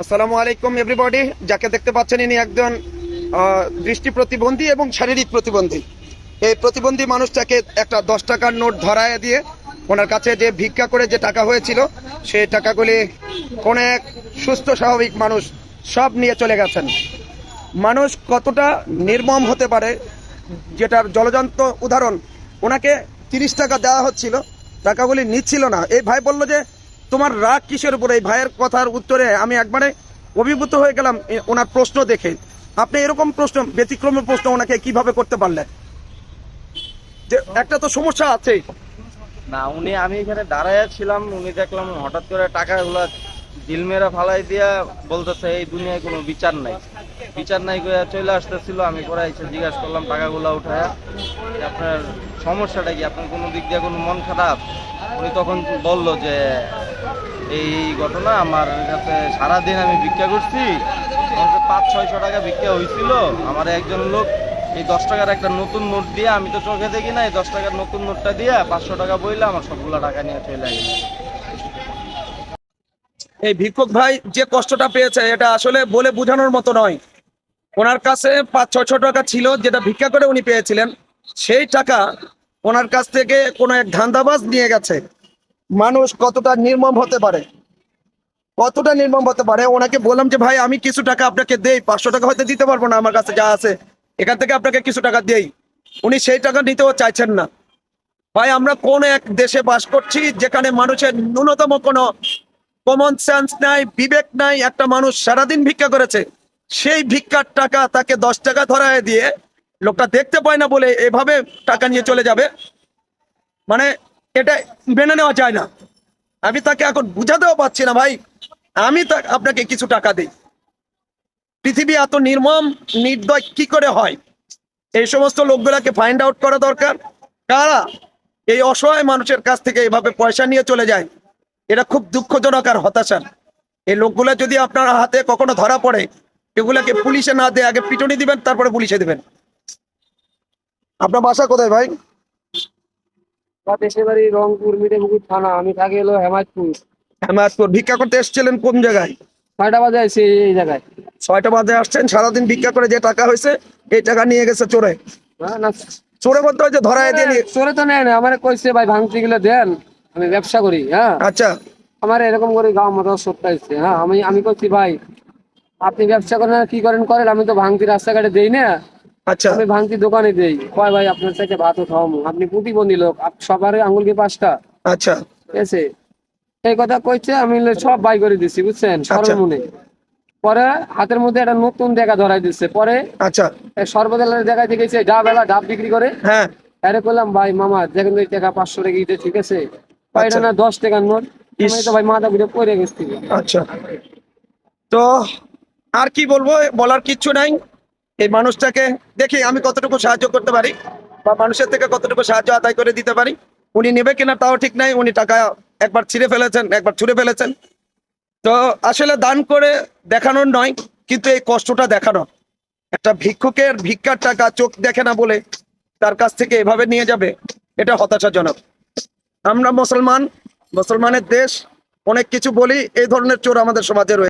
আসসালামু আলাইকুম এভরিবডি যাকে দেখতে পাচ্ছেন, ইনি একজন দৃষ্টি প্রতিবন্ধী এবং শারীরিক প্রতিবন্ধী। এই প্রতিবন্ধী মানুষটাকে একটা দশ টাকার নোট ধরায় দিয়ে ওনার কাছে যে ভিক্ষা করে যে টাকা হয়েছিল, সেই টাকাগুলি কোন এক সুস্থ, স্বাভাবিক মানুষ সব নিয়ে চলে গেছেন। মানুষ কতটা নির্মম হতে পারে যেটার জলযন্ত্র উদাহরণ, ওনাকে তিরিশ টাকা দেওয়া হচ্ছিল, টাকাগুলি নিচ্ছিল না। এই ভাই বলল যে তোমার রাগ কিসের উপরে? এই ভাইয়ের কথার উত্তরে আমি একবারে অভিভূত হয়ে গেলাম ওনার প্রশ্ন দেখে। আপনি এরকম প্রশ্ন ব্যতিক্রমের প্রশ্ন ওনাকে কীভাবে করতে পারলেন? যে, একটা তো সমস্যা আছে না, উনি, আমি এখানে দাঁড়াইয়া ছিলাম, উনি দেখলাম হঠাৎ করে টাকাগুলা দিল ফালাই দিয়া বলতেছে, এই দুনিয়ায় কোনো বিচার নাই। বিচার নাই করে চলে আসতেছিল, আমি পরে এসে জিজ্ঞাসা করলাম, টাকাগুলা উঠায়, আপনার সমস্যাটা কি? আপনার কোনো দিক দিয়ে কোনো মন খারাপ? উনি তখন বলল যে এই ঘটনা আমার কাছে সারাদিন আমি ভিক্ষা করছি। আমার পাঁচ, ছয়শো টাকা ভিক্ষা হয়েছিল। আমার একজন লোক এই দশ টাকার একটা নতুন নোট দিয়ে, আমি তো চোখে দেখি না এই দশ টাকার নতুন নোটটা দিয়ে পাঁচশো টাকা বইলে আমার সবগুলো টাকা নিয়ে চলে গেছে এই ভিক্ষুক ভাই যে কষ্টটা পেয়েছে, এটা আসলে বলে বোঝানোর মতো নয়। ওনার কাছে পাঁচ, ছয়শো টাকা ছিল, যেটা ভিক্ষা করে উনি পেয়েছিলেন। সেই টাকা ওনার কাছ থেকে কোনো এক ধান্দাবাজ নিয়ে গেছে। মানুষ কতটা নির্মম হতে পারে? কতটা নির্মম হতে পারে? ওনাকে বললাম যে, ভাই, আমি কিছু টাকা আপনাকে দেই। পাঁচশো টাকা হয়তো দিতে পারব না আমার কাছে যা আছে। এখান থেকে আপনাকে কিছু টাকা দেই। উনি সেই টাকা নিতেও চাইছেন না। ভাই, আমরা কোন এক দেশে বাস করছি যেখানে মানুষের ন্যূনতম কোনো কমন সেন্স নাই, বিবেক নাই। একটা মানুষ সারাদিন ভিক্ষা করেছে। সেই ভিক্ষার টাকা তাকে দশ টাকা ধরায় দিয়ে লোকটা দেখতে পায় না বলে এভাবে টাকা নিয়ে চলে যাবে? মানে এটা মেনে নেওয়া যায় না। আমি তাকে এখন বুঝাতেও পারছি না ভাই। আমি তা- আপনাকে কিছু টাকা দিই। পৃথিবী এত নির্মম, নির্দয় কি করে হয়? এই সমস্ত লোকগুলাকে ফাইন্ড আউট করা দরকার। কারা এই অসহায় মানুষের কাছ থেকে এভাবে পয়সা নিয়ে চলে যায়? এটা খুব দুঃখজনক আর হতাশার এই লোকগুলা যদি আপনার হাতে কখনো ধরা পড়ে, এগুলাকে পুলিশে না দিয়ে আগে পিটনি দিবেন, তারপরে পুলিশে দিবেন। আপনার বাসা কোথায় ভাই? দেশের বাড়ি রংপুর মিঠাপুকুর থানা। আমি থাকি হলো হেমায়তপুর হেমায়তপুর ভিক্ষা করতে এসেছিলেন কোন জায়গায়? ছয়টা বাজে এই জায়গায়। ছয়টা বাজে আসছেন সারাদিন ভিক্ষা করে যে টাকা হয়েছে এই টাকা নিয়ে গেছে চোরে। না চোরে বলতে হয়েছে ধরায় দিয়ে চোরে তো নেয় না আমার কইছে ভাই ভাঙতি গুলো দেন আমি ব্যবসা করি হ্যাঁ? আচ্ছা। আমার এরকম করে গাঁও মতো হ্যাঁ? আমি আমি করছি ভাই আপনি ব্যবসা করেন কি করেন করেন আমি তো ভাঙতি রাস্তাঘাটে দেই না। আচ্ছা। আমি ভাঙতি দোকানে দেই। কয় ভাই আপনার সাথে ভাতও খাওয়াবো আপনি প্রতিবন্ধী লোক। সবার আঙুল কি পাঁচটা। আচ্ছা। ঠিক আছে? এই কথা কইছে আমি সব বাই করে দিছি বুঝছেন? সরল মনে। পরে হাতের মধ্যে একটা নতুন দেখা ধরাই দিচ্ছে পরে আচ্ছা। সর্বদলের দেখাইতে গেছে ডাব এলা ডাব বিক্রি করে হ্যাঁ। আরে বললাম ভাই মামা দেখেন তো টাকা পাঁচশো টাকা দিতে ঠিক আছে? ভাই এটা আচ্ছা। না দশ টাকার নোট। তো ভাই মাথা ঘুরে পড়ে গেছি। আচ্ছা। তো আর কি বলব? বলার কিচ্ছু নাই। এই মানুষটাকে দেখি আমি কতটুকু সাহায্য করতে পারি বা মানুষের থেকে কতটুকু সাহায্য আদায় করে দিতে পারি। উনি নেবে কিনা তাও ঠিক নাই, উনি টাকা একবার ছিঁড়ে ফেলেছেন, একবার ছুঁড়ে ফেলেছেন। তো আসলে দান করে দেখানোর নয়, কিন্তু এই কষ্টটা দেখানো একটা ভিক্ষুকের ভিক্ষার টাকা চোখ দেখে না বলে তার কাছ থেকে এভাবে নিয়ে যাবে, এটা হতাশাজনক। আমরা মুসলমান, মুসলমানের দেশ, অনেক কিছু বলি, এই ধরনের চোর আমাদের সমাজে রয়েছে